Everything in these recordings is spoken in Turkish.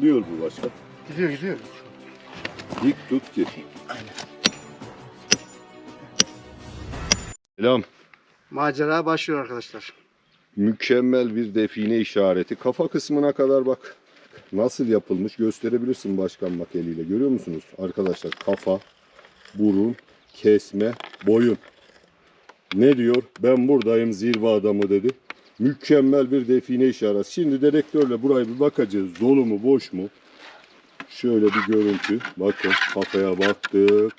Patlıyor bu başka. Gidiyor gidiyor. Dik tut ki. Selam. Macera başlıyor arkadaşlar. Mükemmel bir define işareti. Kafa kısmına kadar bak. Nasıl yapılmış gösterebilirsin başkan bak eliyle. Görüyor musunuz arkadaşlar? Kafa, burun, kesme, boyun. Ne diyor? Ben buradayım zirve adamı dedi. Mükemmel bir define işareti. Şimdi dedektörle buraya bir bakacağız. Dolu mu boş mu? Şöyle bir görüntü. Bakın kafaya baktık.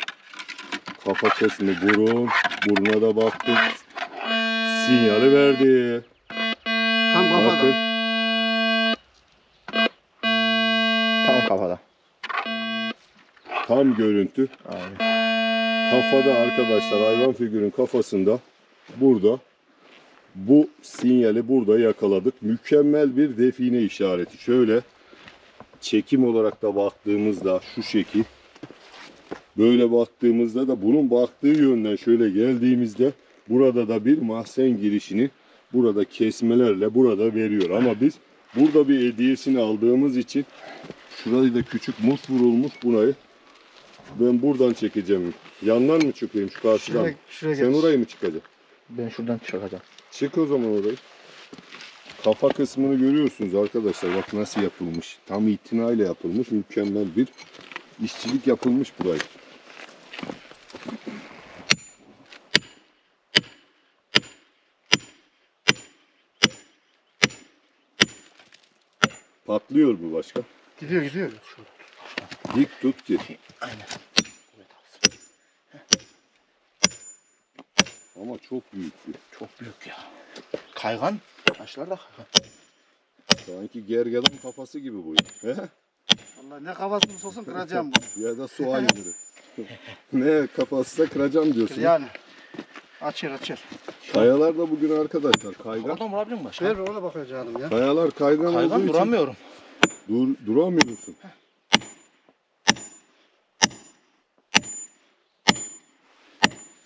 Kafa kısmı burun. Buruna da baktık. Sinyali verdi. Tam kafada. Bakın. Tam kafada. Tam görüntü. Abi. Kafada arkadaşlar hayvan figürün kafasında burada bu sinyali burada yakaladık. Mükemmel bir define işareti. Şöyle çekim olarak da baktığımızda şu şekil böyle baktığımızda da bunun baktığı yönden şöyle geldiğimizde burada da bir mahzen girişini burada kesmelerle burada veriyor. Ama biz burada bir hediyesini aldığımız için şurayı da küçük mus vurulmuş burayı ben buradan çekeceğim. Yandan mı çıkayım şu karşıdan? Şuraya, şuraya Sen orayı mı çıkacaksın? Ben şuradan çıkacağım. Çık o zaman orayı. Kafa kısmını görüyorsunuz arkadaşlar. Bak nasıl yapılmış. Tam itinayla yapılmış. Mükemmel bir işçilik yapılmış burayı. Patlıyor bu başka. Gidiyor gidiyor. Dik tut ki. Aynen. Ama çok büyük. Çok büyük ya. Kaygan. Taşlar da kaygan. Sanki gergedan kafası gibi bu. He? Vallahi ne kafasını olsun kıracağım bunu. Ya da su aygırı. ne kafasına kıracağım diyorsun. Yani. Açır açır. Kayalar da bugün arkadaşlar kaygan. Oradan vurabilir miyim başka? Ver ona bakacağım ya. Kayalar kaygan, Kaygan olduğu için duramıyorum. dur, duramıyorsun.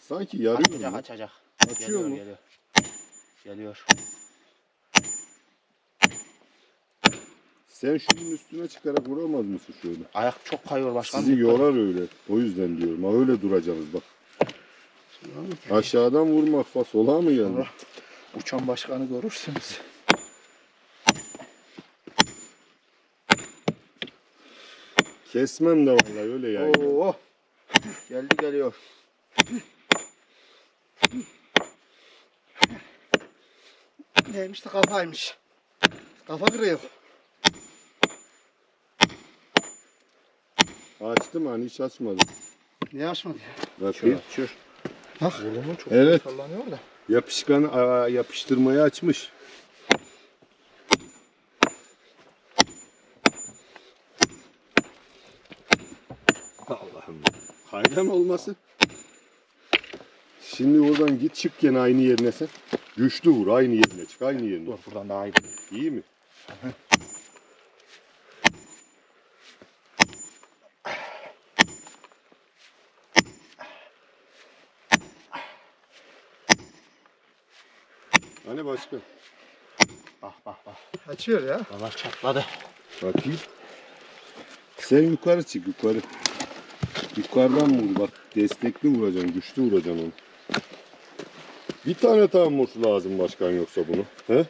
Sanki yarıyor Açacak mu? açacak. Açıyor Geliyor mu? geliyor. Geliyor. Sen şunun üstüne çıkarak vuramaz mısın şöyle? Ayak çok kayıyor başkan. Sizi yorar öyle. O yüzden diyorum. Ha öyle duracaksınız bak. Aşağıdan vurmak fa sola mı geldi? Sonra Uçan başkanı görürsünüz. Kesmem de vallahi öyle yani. Oo. Geldi geliyor. Neymiş de kafaymış. Kafa kırıyor. Açtım hani hiç açmadım. Niye açmadı ya? Bakayım. Çür. Bak. Burnu çok Evet. sallanıyor da. Yapışkan aa, yapıştırmayı açmış. Allah'ım. Kaygan olması. Şimdi oradan git çık gene aynı yerine sen. Güçlü vur aynı yerine çık aynı yerine. Dur buradan daha iyi. İyi mi? Hani başka? Bak bak bak. Açıyor ya. Dalar çatladı. Bakayım. Sen yukarı çık yukarı. Yukarıdan vur bak. Destekli vuracaksın, güçlü vuracaksın onu. Bir tane tam vursu lazım başkan yoksa bunu. He?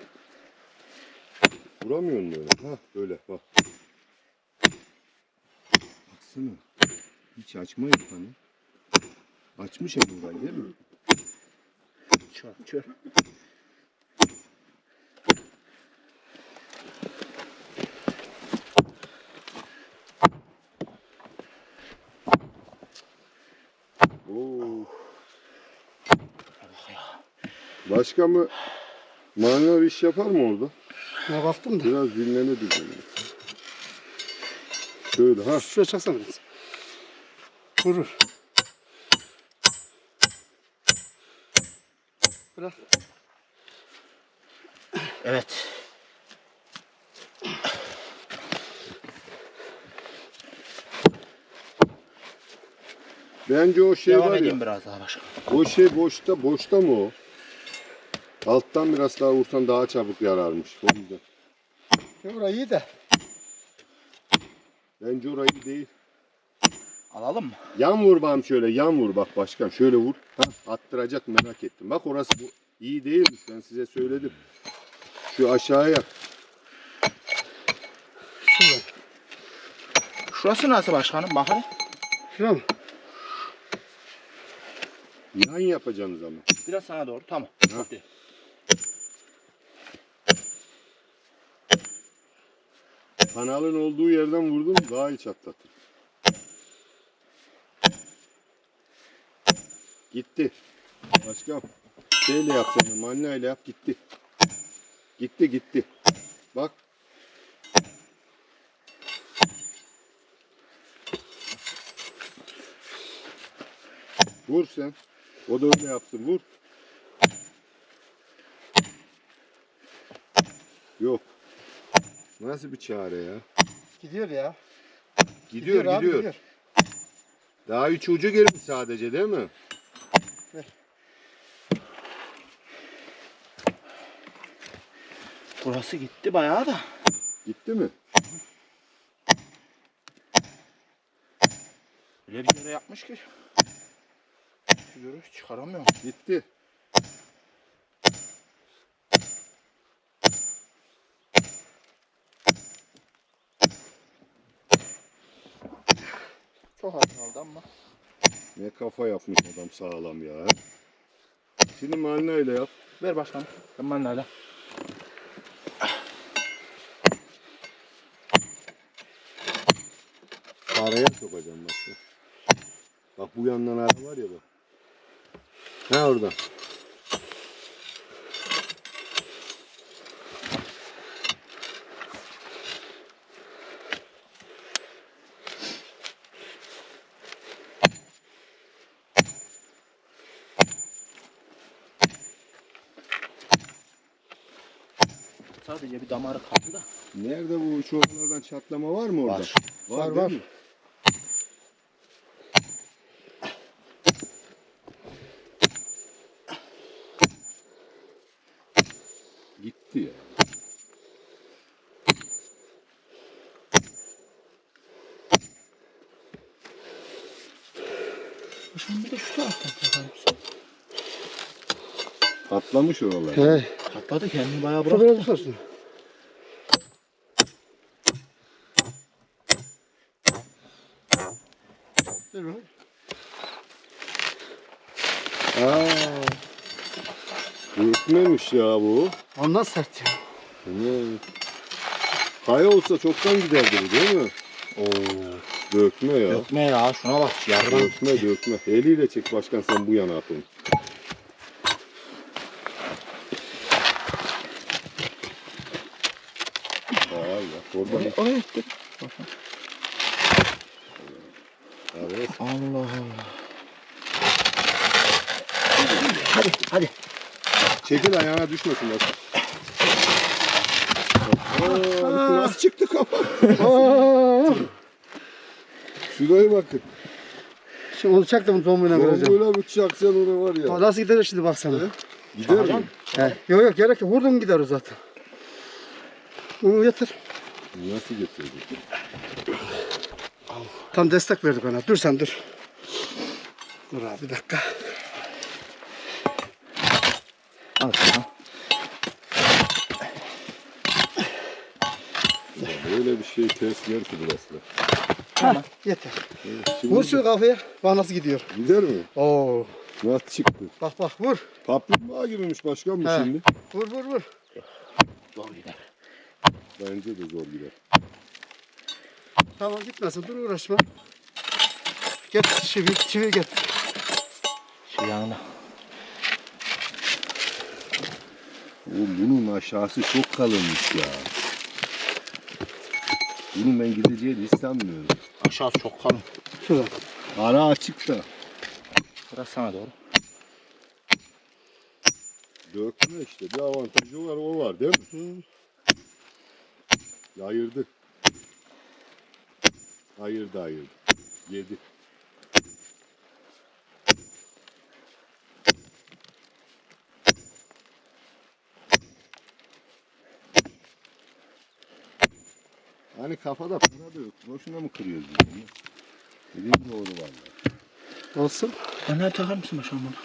Vuramıyorsun böyle. Ha böyle bak. Baksana. Hiç açmayın hani. Açmış ya burayı değil mi? Çür çür. Oo. Başka mı manuel iş yapar mı orada? Ne baktım da. Biraz dinlenebilir. Şöyle ha. Şuraya çaksana biraz. Vurur. Bırak. Evet. Bence o şey Devam var edeyim ya. biraz daha başkan. O şey boşta boşta mı o? Alttan biraz daha vursan daha çabuk yararmış. O yüzden. Ya orayı iyi de. Bence orayı değil. Alalım mı? Yan vur bana şöyle yan vur bak başkan şöyle vur. Ha, attıracak merak ettim. Bak orası bu iyi değilmiş ben size söyledim. Şu aşağıya. Şurada. Şurası nasıl başkanım? Bak hadi. Şurada mı? Yan yapacaksınız ama. Biraz sana doğru. Tamam. Ha. Kanalın olduğu yerden vurdum daha iyi çatlatır. Gitti. Başkan. Şeyle yap sen de manlayla yap gitti. Gitti gitti. Bak. Vur sen. O da öyle yapsın. Vur. Yok. Nasıl bir çare ya? Gidiyor ya. Gidiyor abi, gidiyor. Daha üç ucu girmiş sadece değil mi? Burası gitti bayağı da. Gitti mi? Öyle bir yere yapmış ki. Şu çıkaramıyorum. Gitti. Çok az kaldı ama. Ne kafa yapmış adam sağlam ya. Şimdi malinayla yap. Ver başkanım. Ben mandayla. Araya sokacağım başka. Bak bu yandan ara var ya bak. Ha orada. Sadece bir damarı kaldı da. Nerede bu şu oralardan çatlama var mı orada? Var. Var, var. mi? Gitti ya. Bir de şu taraftan. Patlamış oralar. He. Patladı kendini bayağı bıraktı. biraz tutarsun. Dur bakalım. Aa. Ürkmemiş ya bu. Ondan sert ya. Hmm. Kaya olsa çoktan giderdi bu değil mi? Oo. Dökme ya. Dökme ya şuna bak. Yardım. Dökme dökme. Eliyle çek başkan sen bu yana at onu. Vay ya. Oradan Oraya, oraya gitti. Evet. Allah Allah. Hadi hadi. Çekil ayağına düşmesin bak. Aa, nasıl çıktı kafa? Aa! Şuraya bakın. Şimdi onu çaktım tombuyla kıracağım. Böyle bıçaksan onu var ya. nasıl gider şimdi baksana. Gider mi? He. Yok yok gerek yok. Vurdun gider o zaten. Onu getir. Nasıl getirdin? Tam destek verdik ona. Dur sen dur. Dur abi bir dakika. Al sana. Böyle bir şey ters yer ki burası. da. Ha, yeter. Evet, Şimdi Vur şu kafaya. Bak nasıl gidiyor. Gider mi? Oo. Nasıl çıktı? Bak bak vur. Kaplumbağa gibiymiş başkan bu He. şimdi. Vur vur vur. Zor gider. Bence de zor gider. Tamam gitmesin. Dur uğraşma. Get çivi, çivi get. Şu yanına. Oğlum bunun aşağısı çok kalınmış ya. Bunun ben gideceğini hiç sanmıyorum. Aşağısı çok kalın. Şuradan. Ara açık da. Biraz sana doğru. Dökme işte. Bir avantajı var o var değil mi? Hı. Ayırdı. Ayırdı ayırdı. Yedi. Hani kafada para da yok. Boşuna mı kırıyoruz bunu? Dediğin doğru vallahi. Olsun. Bana takar mısın başkan bunu?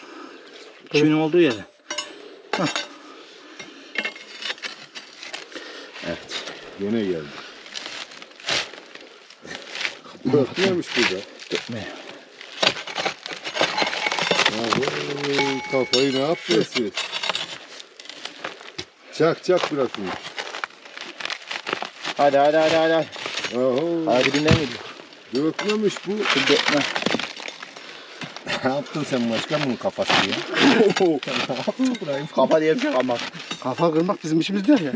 Çivinin olduğu yere. Evet. Gene geldi. Bırakmıyormuş burada. Dökme. Ya kafayı ne yapıyorsun? Çak çak bırakın. Hadi hadi hadi hadi. hadi. Aho. Hadi dibinden gidiyor. Dökmemiş bu. Dökme. ne yaptın sen başkan bunun kafası ya? Kafa diye bir şey kalmaz. Kafa kırmak bizim işimiz değil ya.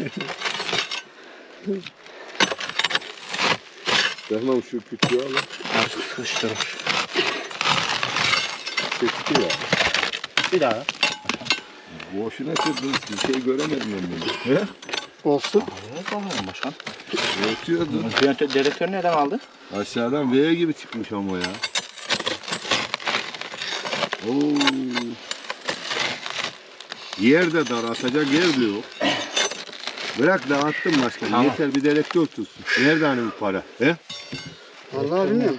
Tamam şu küçüğü al. Artık sıkıştırır. Çekti ya. Bir daha. Boşuna çırdınız. Bir şey göremedim ben bunu. Olsun. Evet oğlum başkan. Ötüyordu. Direktör nereden aldı? Aşağıdan V gibi çıkmış ama ya. Oo. Yer de dar, atacak yer de yok. Bırak dağıttım başkanım. Tamam. Yeter bir direktör tutsun. Nerede hani bu para? He? Vallahi bilmiyorum.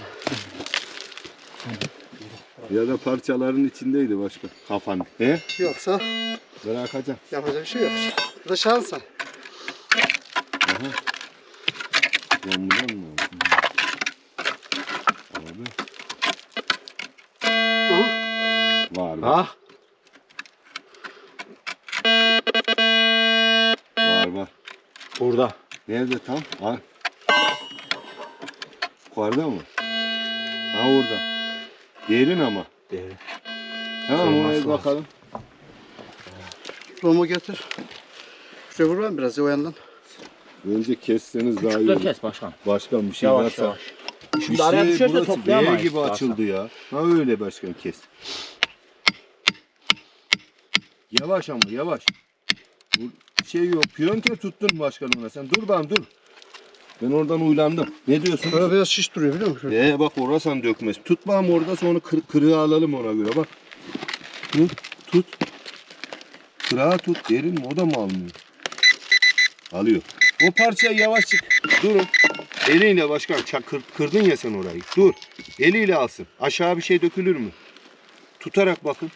Ya da parçaların içindeydi başka. Kafan. He? Yoksa Bırakacağım. yapacak bir şey yok. Bu da şansa. Bombadan mı? Abi. Aha. Var var. Ha? Var var. Burada. Nerede tam? Var. Yukarıda mı? Ha orada. Yerin ama. Değeri. Tamam Kırılması oraya lazım. bakalım. Romu getir. Şuraya vur ben biraz ya o yandan. Önce kesseniz daha iyi Küçükler olur. kes başkan. Başkan bir şey Yavaş varsa. yavaş. Bir Şimdi araya şey düşerse burası toplayamayız. V gibi açıldı ya. Ha öyle başkan kes. Yavaş ama yavaş. Bu şey yok. Piyonter tuttun başkan ona. Sen dur ben dur. Ben oradan uylandım. Ne diyorsun? Şöyle biraz şiş duruyor biliyor musun? Ee bak orasan dökmez. Tut bağım orada sonra kır, kırığı alalım ona göre bak. Tut tut. Kırağı tut derin mi o da mı almıyor? Alıyor. O parçayı yavaş çık. Durun. Eliyle başkan çak, kır- kırdın ya sen orayı. Dur. Eliyle alsın. Aşağı bir şey dökülür mü? Tutarak bakın.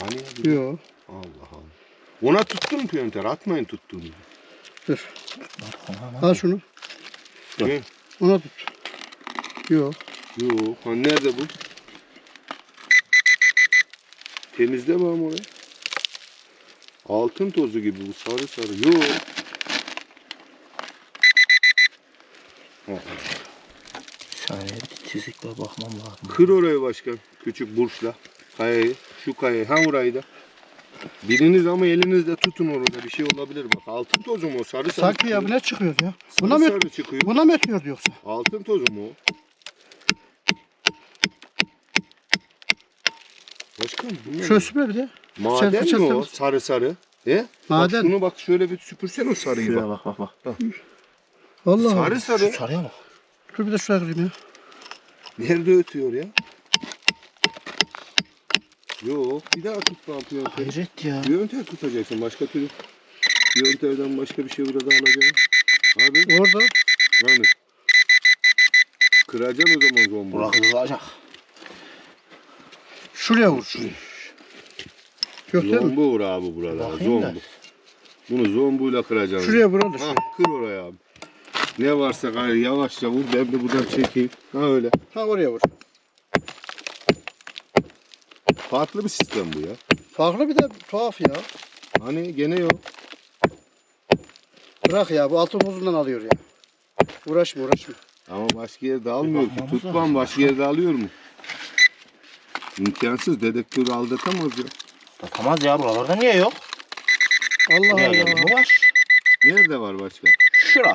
Hani Yok. Allah Allah. Ona tuttun mu piyonter? Atmayın tuttuğunu. Dur. Al şunu. Ne? Ona tut. Yok. Yok. Ha, nerede bu? Temizle bakalım orayı. Altın tozu gibi bu sarı sarı. Yok. Ha, Saniye bir çizikle bakmam lazım. Kır orayı başkan. Küçük burçla. Kayayı. Şu kayayı. Ha orayı da. Biriniz ama elinizle tutun orada bir şey olabilir bak. Altın tozu mu o? Sarı sarı. Sanki ya bu çıkıyor. ne çıkıyor ya? Sarı Buna mı, sarı çıkıyor. buna mı ötüyordu yoksa? Altın tozu mu o? Başkan bu ne? Şöyle süper bir de. Maden mi fırçasını- o? Sarı sarı. He? Maden. Bak şunu bak şöyle bir süpürsen o sarıyı Şuraya bak. bak bak bak. Allah Sarı Allah. sarı. Sarıya bak. Dur bir de şuraya kırayım ya. Nerede ötüyor ya? Yok bir daha tut ne yapıyor? Hayret ya. Yönter tutacaksın başka türlü. Yönterden başka bir şey burada alacaksın. Abi Orada. yani. Kıracaksın o zaman zombu. Bırakılacak. Şuraya vur. Şuraya. Mi? Zombu vur abi burada. Bakayım da. Zombu. Bunu zombuyla kıracaksın. Şuraya vuralım. Ha, kır oraya abi. Ne varsa gayrı yavaşça vur. Ben de buradan çekeyim. Ha öyle. Ha oraya vur. Farklı bir sistem bu ya. Farklı bir de tuhaf ya. Hani gene yok. Bırak ya bu altın tozundan alıyor ya. Uğraşma uğraşma. Ama başka yerde almıyor ki. Tutmam başka yerde alıyor mu? İmkansız. Dedektör aldatamaz ya. Atamaz ya buralarda niye yok? Allah Allah. mi var? Nerede var başka? Şura.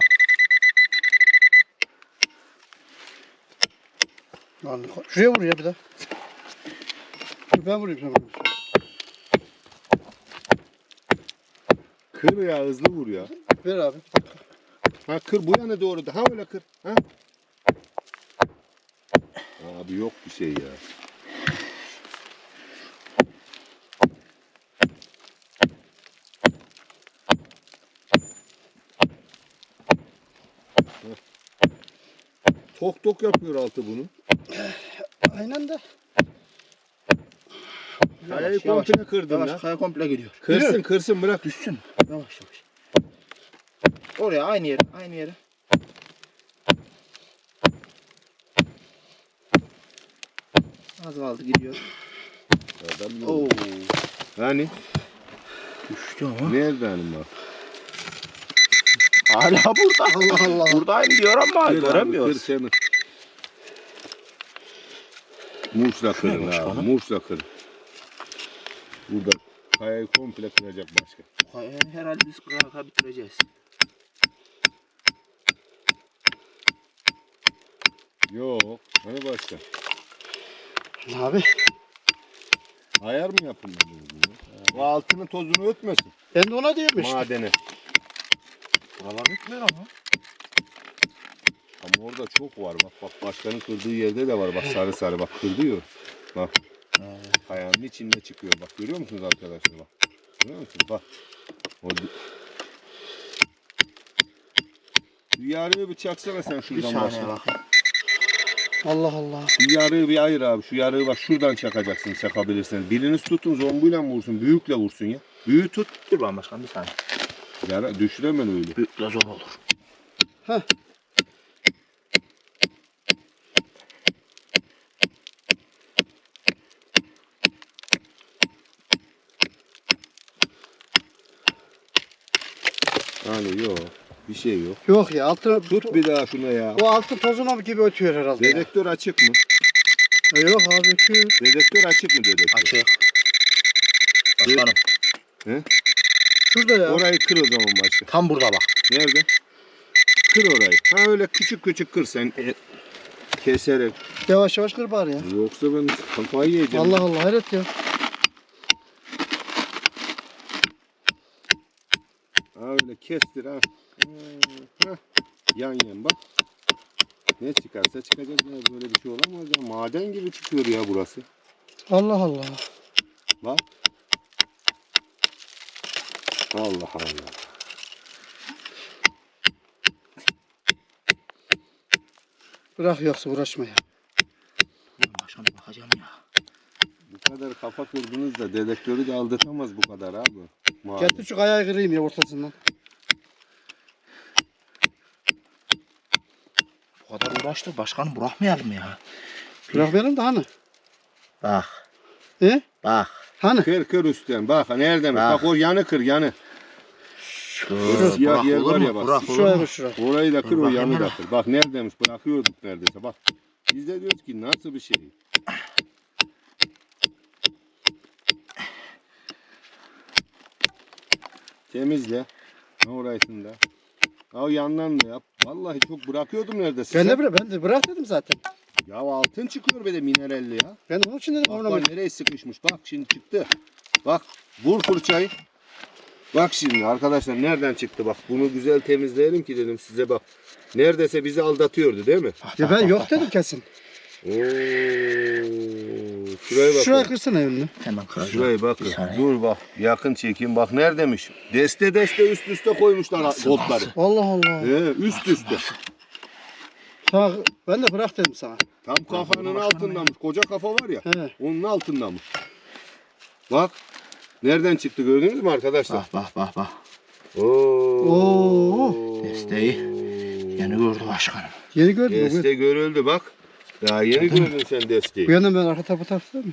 Lan, Şuraya vur ya bir de. Ben vurayım sana. Kır ya hızlı vur ya. Ver abi. Ha kır bu yana doğru daha öyle kır. Ha? Abi yok bir şey ya. Tok tok yapıyor altı bunu. Aynen de. Kayayı yavaş. komple kırdın Yavaş lan. kaya komple gidiyor. Kırsın Yürü. kırsın bırak. Düşsün. Yavaş yavaş. Oraya aynı yere, aynı yere. Az kaldı gidiyor. Oo. Hani? Düştü ama. Nerede hanım bak? Hala burada. Allah Allah. Buradayım diyor ama Kır abi, Kır göremiyoruz. seni. Muşla kırın abi. Muşla kırın. Burada kayayı komple kıracak başka. Kaya Herhalde biz kıraka bitireceğiz. Yok. Hani başka? Abi Ayar mı yapın bunu? O altının tozunu ötmesin. ben de ona diyorum işte. Madene. Buralar bitmiyor ama. Ama orada çok var. Bak bak başkanın kırdığı yerde de var. Bak sarı sarı bak kırdıyor. Bak. Kayanın içinde çıkıyor. Bak görüyor musunuz arkadaşlar bak. Görüyor musunuz? Bak. O bir yarığı bir çaksana sen Bir şuradan saniye başla. bakayım. Allah Allah. Bir yarığı bir ayır abi. Şu yarığı bak şuradan çakacaksın çakabilirsen. Biriniz tutun zombuyla mı vursun? Büyükle vursun ya. Büyüğü tut. Dur ben başkan bir saniye. Yara düşüremem öyle. Büyükle zor olur. Yani yok. Bir şey yok. Ya altı Tut bir daha şuna ya. O altı tozuna gibi ötüyor herhalde. ya. Dedektör açık mı? E, Yok abi ötüyor. Dedektör açık mı dedektör? Açık. Başkanım. Şurada ya. Orayı kır o zaman başka. Tam burada bak. Nerede? Kır orayı. Ha öyle küçük küçük kır sen. E, keserek. Yavaş yavaş kır bari ya. Yoksa ben kafayı yiyeceğim. Allah Allah hayret ya. Öyle kestir ha. Ha. Yan yan bak. Ne çıkarsa çıkacak ya böyle bir şey olamaz ya. Maden gibi çıkıyor ya burası. Allah Allah. Bak. Allah Allah. Bırak yoksa uğraşma ya. Başkanım bakacağım ya. Bu kadar kafa kırdınız da dedektörü de aldatamaz bu kadar abi. Maden. Getir şu kayağı kırayım ya ortasından. Bu kadar uğraştık başkanım bırakmayalım ya. Bırak benim de hani. Bak. E? Bak. Hani? Kır kır üstten bak nereden bak. Bak. bak o yanı kır yanı. Şu siyah yer var ya bak. Bırak olur Şuraya mu? bak şuraya. Orayı da kır Dur o yanı da kır. Bak neredeymiş bırakıyorduk neredeyse bak. Biz de diyoruz ki nasıl bir şey. Temizle. Ne orasını da. O yandan da yap. Vallahi çok bırakıyordum neredeyse. Ben de bırak, ben de bırak dedim zaten. Ya altın çıkıyor be de mineralli ya. Ben onun için dedim bak nereye sıkışmış. Bak şimdi çıktı. Bak vur fırçayı. Bak şimdi arkadaşlar nereden çıktı bak. Bunu güzel temizleyelim ki dedim size bak. Neredeyse bizi aldatıyordu değil mi? Ya ben yok dedim kesin. Oo, şuraya bak. Şuraya kırsana önünü. Hemen kıracağım. Şuraya bak. Dur bak. Yakın çekeyim. Bak neredemiş. Deste deste üst üste koymuşlar botları. Allah Allah. He, üst üste. Sana, ben de bırak dedim sana. Tam kafanın altındamış. Koca kafa var ya. He. Onun altındamış. Bak. Nereden çıktı gördünüz mü arkadaşlar? Bak bak bak bak. Oo. Oo. Desteği Yeni gördü başkanım. Yeni gördün mü? Deste görüldü bak. Daha yeni gördün sen desteği. Bu yandan ben arka tarafa tarafta mı?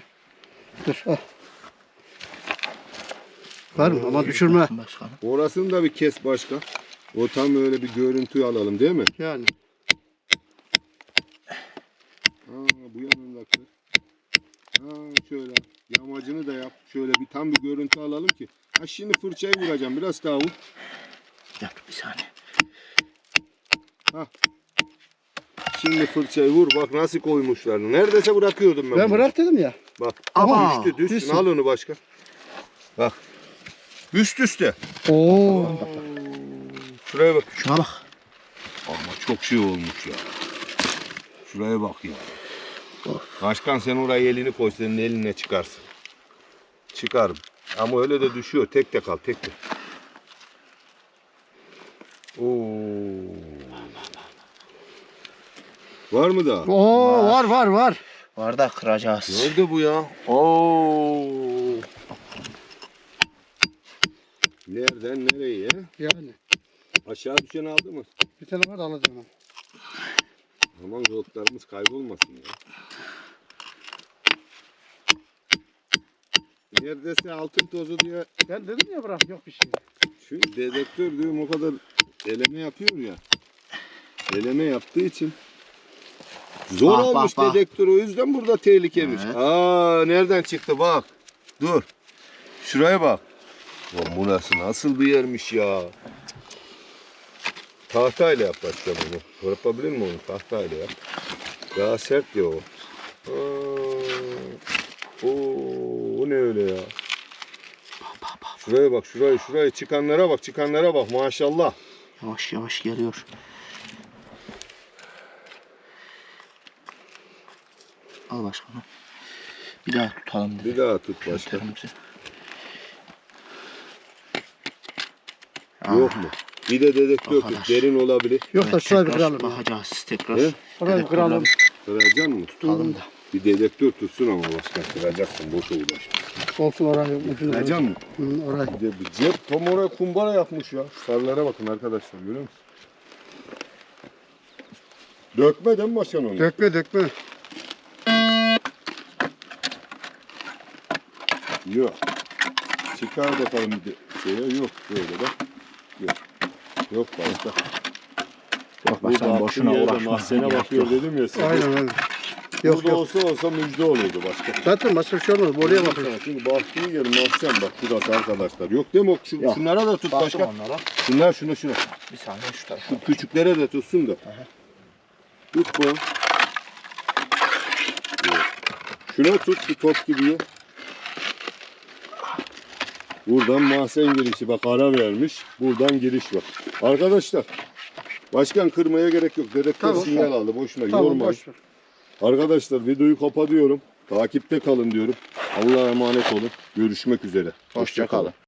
Dur al. Var mı? Ama düşürme. Başkanım. Orasını da bir kes başka. O tam öyle bir görüntü alalım değil mi? Yani. Aa, bu yanında kır. Aa, şöyle yamacını da yap. Şöyle bir tam bir görüntü alalım ki. Ha şimdi fırçayı vuracağım. Biraz daha vur. Dur bir saniye. Şimdi fırçayı vur. Bak nasıl koymuşlar. Neredeyse bırakıyordum ben. Ben bunu. bırak dedim ya. Bak. Ama düştü düşsün. düşsün. Al onu başka. Bak. Üst üste. Oo. Şuraya bak. Şuna bak. Ama çok şey olmuş ya. Şuraya bak ya. Başkan sen oraya elini koy senin eline çıkarsın. Çıkarım. Ama öyle de düşüyor. Tek tek al tek tek. Oo. Var mı daha? Oo var var var. Var da kıracağız. Nerede bu ya? Oo. Nereden nereye? Yani. Aşağı düşen aldı mı? Bir tane var da alacağım. Aman zorluklarımız kaybolmasın ya. Neredeyse altın tozu diye Ben dedim ya bırak yok bir şey. şu dedektör diyorum o kadar eleme yapıyor ya. Eleme yaptığı için zor Bak, olmuş bak, bak. dedektör o yüzden burada tehlikeli. Evet. Aa nereden çıktı bak. Dur. Şuraya bak. Lan burası nasıl bir yermiş ya. Tahtayla yap başka bunu. Yapabilir mi onu? Tahtayla yap. Daha sert ya o. Aa, Oo, o ne öyle ya? Şuraya bak, şuraya, şuraya çıkanlara bak, çıkanlara bak maşallah. Yavaş yavaş geliyor. Al başkanım. Bir daha tutalım. Bir daha tut başka. Başkanımızı. Yok mu? Bir de dedektör tut, derin olabilir. Yok da şurayı bir kıralım. Bakacağız tekrar. He? Şurayı bir kıralım. Kıracaksın mı? Tutalım da. Bir dedektör tutsun ama başka kıracaksın, boşa uğraşma. Olsun orayı. Kıracaksın mı? Hı, orayı. Bir de bir cep tam oraya kumbara yapmış ya. Şu sarılara bakın arkadaşlar, görüyor musun? Dökme değil mi başkan onu? Dökme dökme. Yok. Çıkar bakalım şeye yok böyle bak. Yok. Yok başka. Yok Bu başkanım baktığın boşuna uğraşma. Mahzene bakıyor dedim ya size. Aynen aynen. Yok Burada yok. olsa olsa müjde olurdu başka. Zaten başka bir şey olmaz. Oraya bakın. Şimdi baktığın yer mahzen bak şurası arkadaşlar. Yok değil mi? Şu, Yok. şunlara da tut Baktım başka. onlara. Şunlar şunu şunu. Bir saniye şu tarafa. Şu küçüklere de tutsun da. Tut bu. Yok. Şuna tut şu top gibi. Buradan mahzen girişi bak ara vermiş. Buradan giriş var. Arkadaşlar başkan kırmaya gerek yok. Dedektör Tamam. sinyal aldı. Boşuna Tamam yormayın. boş ver. Arkadaşlar videoyu kapatıyorum. Takipte kalın diyorum. Allah'a emanet olun. Görüşmek üzere. Hoşça kalın.